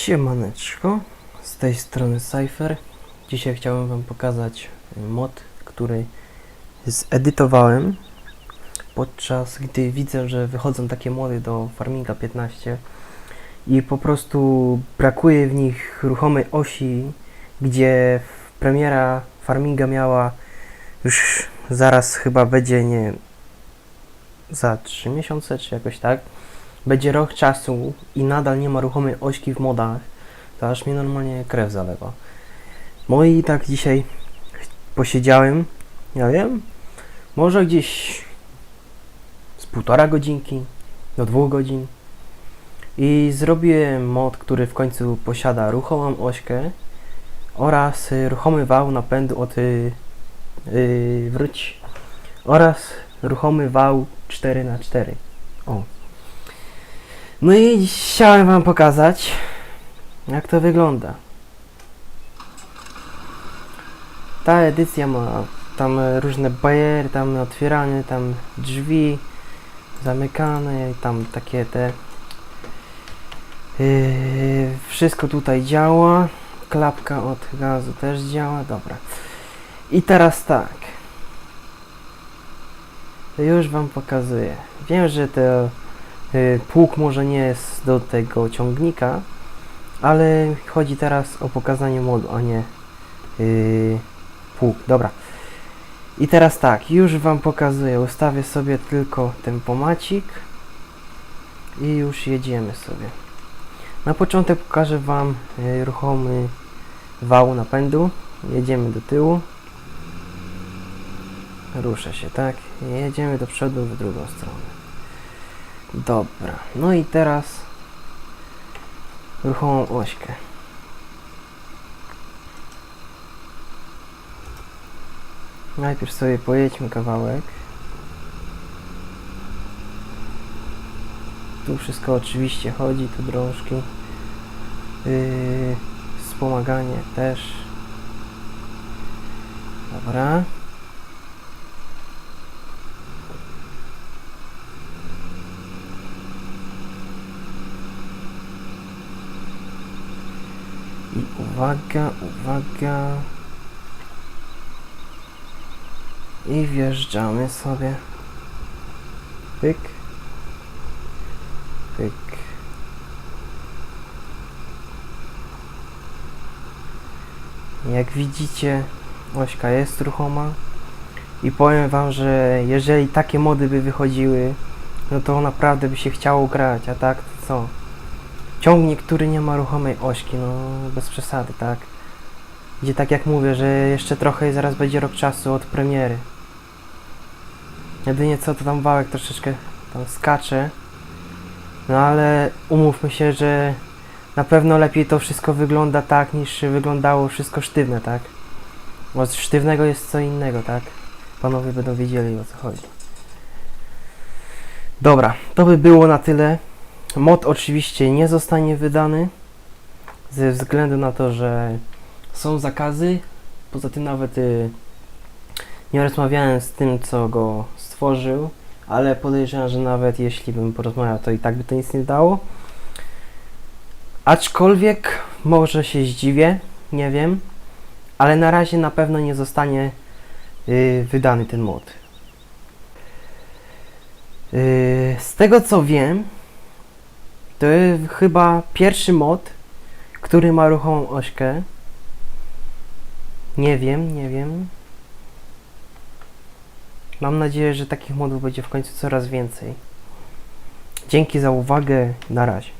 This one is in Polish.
Siemaneczko, z tej strony Cypher. Dzisiaj chciałem Wam pokazać mod, który zedytowałem podczas gdy widzę, że wychodzą takie mody do Farminga 15 i po prostu brakuje w nich ruchomej osi, gdzie premiera Farminga miała już zaraz chyba będzie nie za 3 miesiące czy jakoś tak będzie rok czasu i nadal nie ma ruchomej ośki w modach, to aż mnie normalnie krew zalewa. No i tak dzisiaj posiedziałem, ja wiem, może gdzieś z półtora godzinki do dwóch godzin i zrobiłem mod, który w końcu posiada ruchomą ośkę oraz ruchomy wał napędu od y, y, wróć oraz ruchomy wał 4x4. O, no i chciałem wam pokazać, jak to wygląda. Ta edycja ma tam różne bariery, tam otwierane, tam drzwi zamykane, tam takie te... Yy, wszystko tutaj działa. Klapka od gazu też działa, dobra. I teraz tak. Już wam pokazuję. Wiem, że to Pług może nie jest do tego ciągnika, ale chodzi teraz o pokazanie modu, a nie yy, pług. Dobra. I teraz tak, już Wam pokazuję. Ustawię sobie tylko tempomacik i już jedziemy sobie. Na początek pokażę Wam yy, ruchomy wał napędu. Jedziemy do tyłu. Ruszę się, tak? Jedziemy do przodu w drugą stronę. Dobra, no i teraz ruchomą ośkę. Najpierw sobie pojedźmy kawałek. Tu wszystko oczywiście chodzi, tu drążki. Yy, wspomaganie też. Dobra. I uwaga, uwaga. I wjeżdżamy sobie. Pyk. Pyk. Jak widzicie, ośka jest ruchoma. I powiem wam, że jeżeli takie mody by wychodziły, no to naprawdę by się chciało grać, a tak to co? Ciągnik, który nie ma ruchomej ośki, no bez przesady, tak? Gdzie tak jak mówię, że jeszcze trochę i zaraz będzie rok czasu od premiery. Jedynie co to tam wałek troszeczkę tam skacze. No ale umówmy się, że na pewno lepiej to wszystko wygląda tak niż wyglądało wszystko sztywne, tak? Bo z sztywnego jest co innego, tak? Panowie będą wiedzieli o co chodzi. Dobra, to by było na tyle. Mod oczywiście nie zostanie wydany ze względu na to, że są zakazy. Poza tym nawet y, nie rozmawiałem z tym, co go stworzył, ale podejrzewam, że nawet jeśli bym porozmawiał, to i tak by to nic nie dało. Aczkolwiek może się zdziwię, nie wiem, ale na razie na pewno nie zostanie y, wydany ten mod. Y, z tego co wiem, to jest chyba pierwszy mod, który ma ruchomą ośkę. Nie wiem, nie wiem. Mam nadzieję, że takich modów będzie w końcu coraz więcej. Dzięki za uwagę. Na razie.